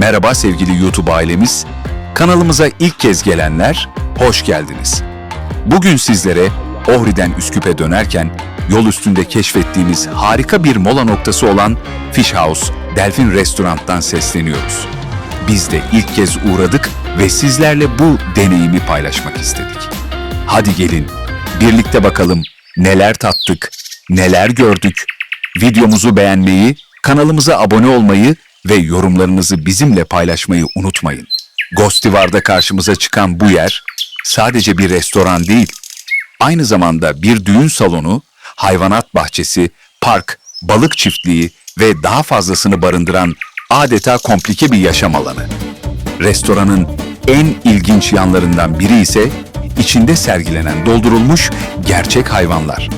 Merhaba sevgili YouTube ailemiz. Kanalımıza ilk kez gelenler hoş geldiniz. Bugün sizlere Ohri'den Üsküp'e dönerken yol üstünde keşfettiğimiz harika bir mola noktası olan Fish House Delfin Restorant'tan sesleniyoruz. Biz de ilk kez uğradık ve sizlerle bu deneyimi paylaşmak istedik. Hadi gelin birlikte bakalım neler tattık, neler gördük. Videomuzu beğenmeyi, kanalımıza abone olmayı ve yorumlarınızı bizimle paylaşmayı unutmayın. Gostivar'da karşımıza çıkan bu yer sadece bir restoran değil, aynı zamanda bir düğün salonu, hayvanat bahçesi, park, balık çiftliği ve daha fazlasını barındıran adeta komplike bir yaşam alanı. Restoranın en ilginç yanlarından biri ise içinde sergilenen doldurulmuş gerçek hayvanlar.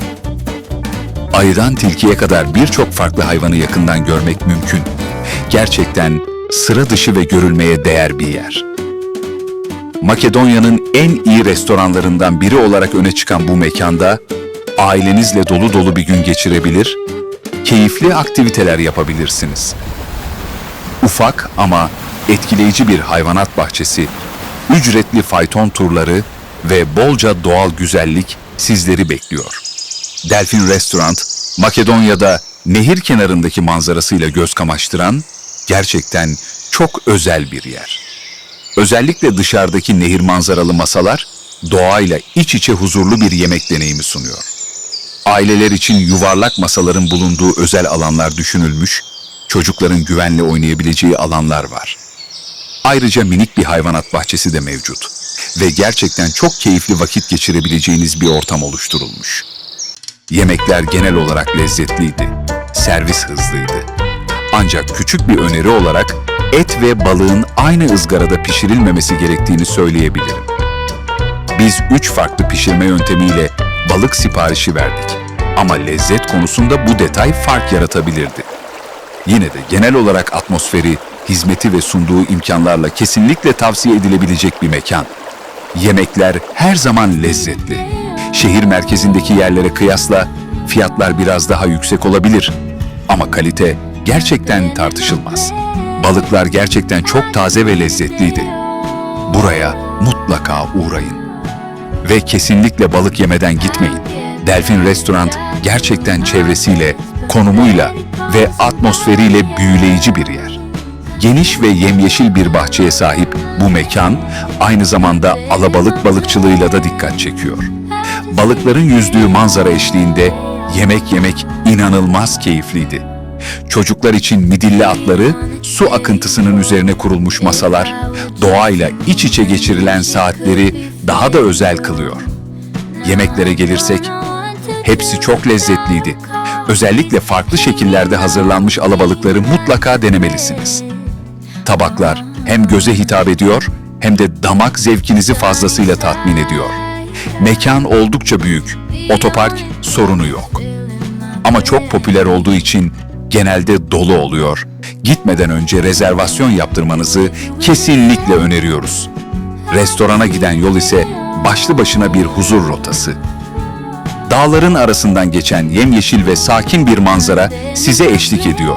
Ayıdan tilkiye kadar birçok farklı hayvanı yakından görmek mümkün. Gerçekten sıra dışı ve görülmeye değer bir yer. Makedonya'nın en iyi restoranlarından biri olarak öne çıkan bu mekanda ailenizle dolu dolu bir gün geçirebilir, keyifli aktiviteler yapabilirsiniz. Ufak ama etkileyici bir hayvanat bahçesi, ücretli fayton turları ve bolca doğal güzellik sizleri bekliyor. Delfin Restaurant, Makedonya'da nehir kenarındaki manzarasıyla göz kamaştıran gerçekten çok özel bir yer. Özellikle dışarıdaki nehir manzaralı masalar doğayla iç içe huzurlu bir yemek deneyimi sunuyor. Aileler için yuvarlak masaların bulunduğu özel alanlar düşünülmüş, çocukların güvenle oynayabileceği alanlar var. Ayrıca minik bir hayvanat bahçesi de mevcut ve gerçekten çok keyifli vakit geçirebileceğiniz bir ortam oluşturulmuş. Yemekler genel olarak lezzetliydi, servis hızlıydı. Ancak küçük bir öneri olarak et ve balığın aynı ızgarada pişirilmemesi gerektiğini söyleyebilirim. Biz üç farklı pişirme yöntemiyle balık siparişi verdik. Ama lezzet konusunda bu detay fark yaratabilirdi. Yine de genel olarak atmosferi, hizmeti ve sunduğu imkanlarla kesinlikle tavsiye edilebilecek bir mekan. Yemekler her zaman lezzetli. Şehir merkezindeki yerlere kıyasla fiyatlar biraz daha yüksek olabilir. Ama kalite gerçekten tartışılmaz. Balıklar gerçekten çok taze ve lezzetliydi. Buraya mutlaka uğrayın. Ve kesinlikle balık yemeden gitmeyin. Delfin Restaurant gerçekten çevresiyle, konumuyla ve atmosferiyle büyüleyici bir yer. Geniş ve yemyeşil bir bahçeye sahip bu mekan aynı zamanda alabalık balıkçılığıyla da dikkat çekiyor. Balıkların yüzdüğü manzara eşliğinde yemek yemek inanılmaz keyifliydi. Çocuklar için midilli atları, su akıntısının üzerine kurulmuş masalar, doğayla iç içe geçirilen saatleri daha da özel kılıyor. Yemeklere gelirsek, hepsi çok lezzetliydi. Özellikle farklı şekillerde hazırlanmış alabalıkları mutlaka denemelisiniz. Tabaklar hem göze hitap ediyor hem de damak zevkinizi fazlasıyla tatmin ediyor. Mekan oldukça büyük, otopark sorunu yok. Ama çok popüler olduğu için genelde dolu oluyor. Gitmeden önce rezervasyon yaptırmanızı kesinlikle öneriyoruz. Restorana giden yol ise başlı başına bir huzur rotası. Dağların arasından geçen yemyeşil ve sakin bir manzara size eşlik ediyor.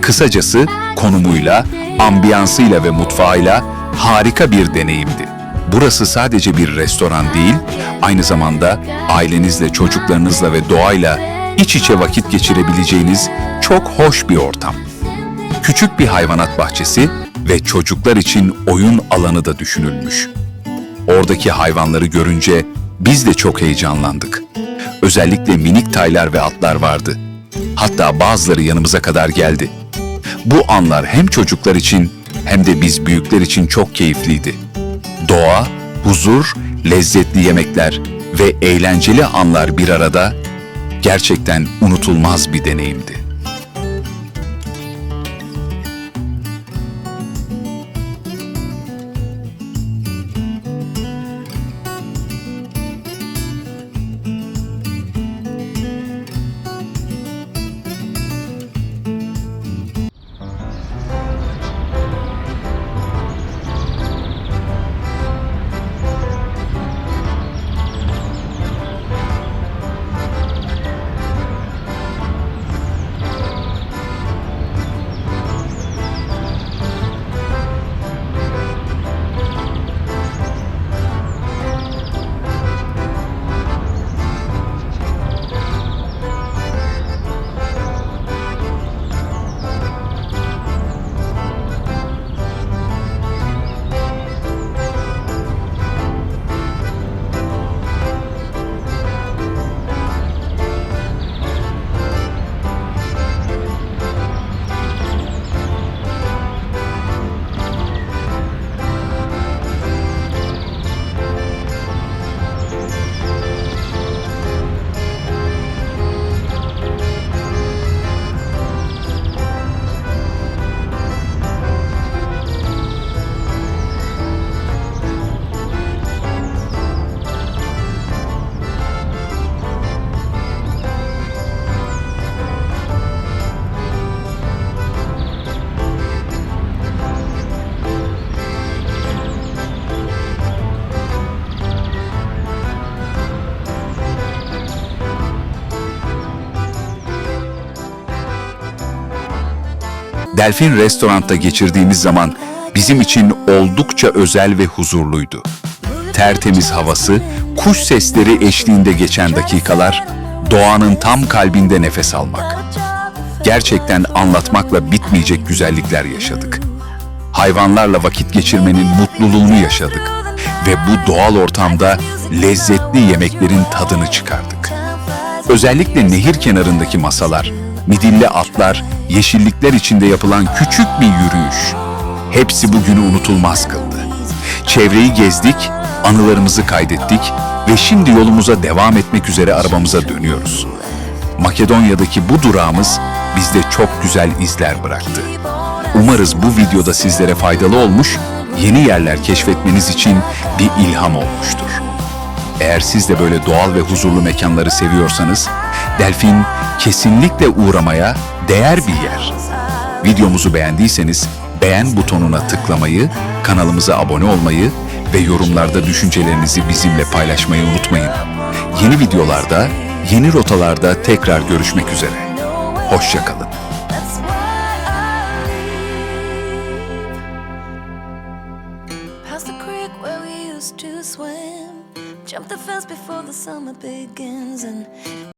Kısacası konumuyla, ambiyansıyla ve mutfağıyla harika bir deneyimdi. Burası sadece bir restoran değil, aynı zamanda ailenizle, çocuklarınızla ve doğayla iç içe vakit geçirebileceğiniz çok hoş bir ortam. Küçük bir hayvanat bahçesi ve çocuklar için oyun alanı da düşünülmüş. Oradaki hayvanları görünce biz de çok heyecanlandık. Özellikle minik taylar ve atlar vardı. Hatta bazıları yanımıza kadar geldi. Bu anlar hem çocuklar için hem de biz büyükler için çok keyifliydi. Doğa, huzur, lezzetli yemekler ve eğlenceli anlar bir arada gerçekten unutulmaz bir deneyimdi. Delfin Restorant'ta geçirdiğimiz zaman bizim için oldukça özel ve huzurluydu. Tertemiz havası, kuş sesleri eşliğinde geçen dakikalar, doğanın tam kalbinde nefes almak. Gerçekten anlatmakla bitmeyecek güzellikler yaşadık. Hayvanlarla vakit geçirmenin mutluluğunu yaşadık ve bu doğal ortamda lezzetli yemeklerin tadını çıkardık. Özellikle nehir kenarındaki masalar, midilli atlar, yeşillikler içinde yapılan küçük bir yürüyüş. Hepsi bugünü unutulmaz kıldı. Çevreyi gezdik, anılarımızı kaydettik ve şimdi yolumuza devam etmek üzere arabamıza dönüyoruz. Makedonya'daki bu durağımız bizde çok güzel izler bıraktı. Umarız bu videoda sizlere faydalı olmuş, yeni yerler keşfetmeniz için bir ilham olmuştur. Eğer siz de böyle doğal ve huzurlu mekanları seviyorsanız, Delfin kesinlikle uğramaya değer bir yer. Videomuzu beğendiyseniz beğen butonuna tıklamayı, kanalımıza abone olmayı ve yorumlarda düşüncelerinizi bizimle paylaşmayı unutmayın. Yeni videolarda, yeni rotalarda tekrar görüşmek üzere. Hoşçakalın. Jump the fence before the summer begins and